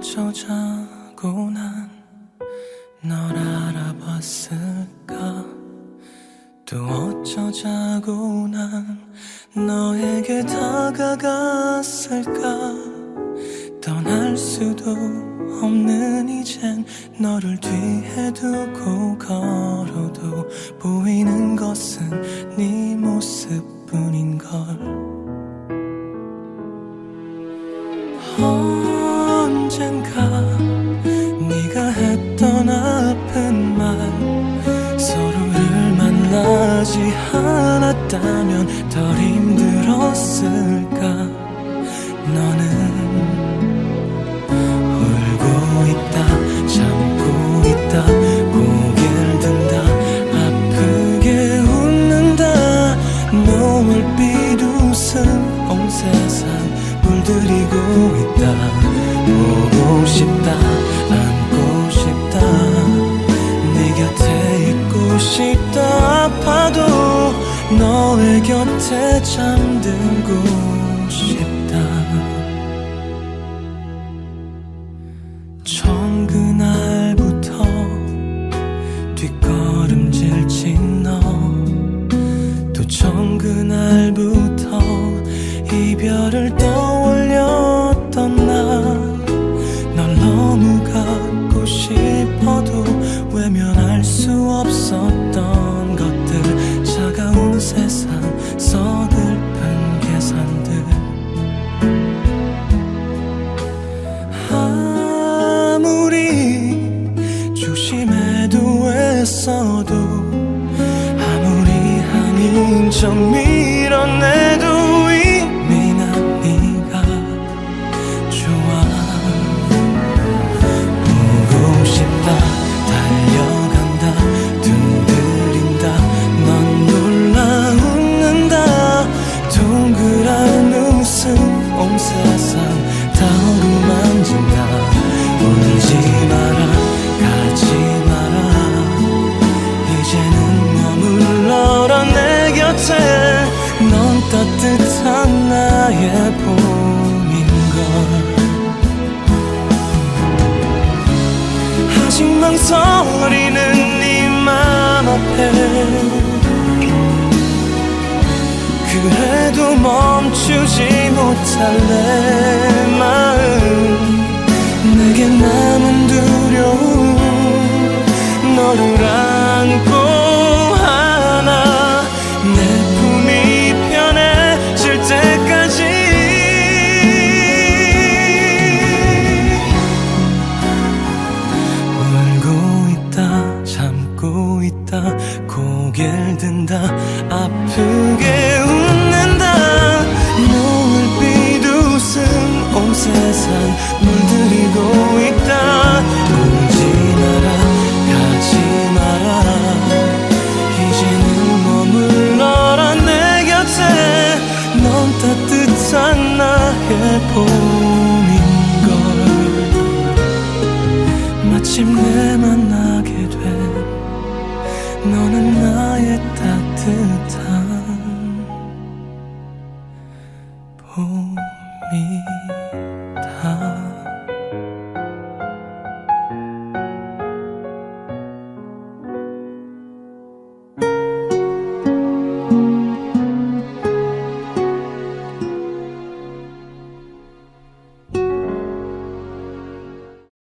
어쩌자고 난 널 알아봤을까? 또 어쩌자고 난 너에게 다가갔을까? 떠날 수도 없는 이젠 너를 뒤에 두고 걸어도 보이는 것은 네 모습뿐인 걸. 언젠가 만나지 않았다면 덜 힘들었을까? 너는 잠들고 척 밀어내 곁에 넌 따뜻한 나의 봄인걸. 아직 망설이는 네 맘 앞에 그래도 멈추지 못할 내 마음 참고 있다 고개를 든다 아프게 웃는다. 노을빛 웃음 온 세상 물들이고 있다. 울지 마라 가지 마라. 이제는 머물러라 내 곁에. 넌 따뜻한 나의 봄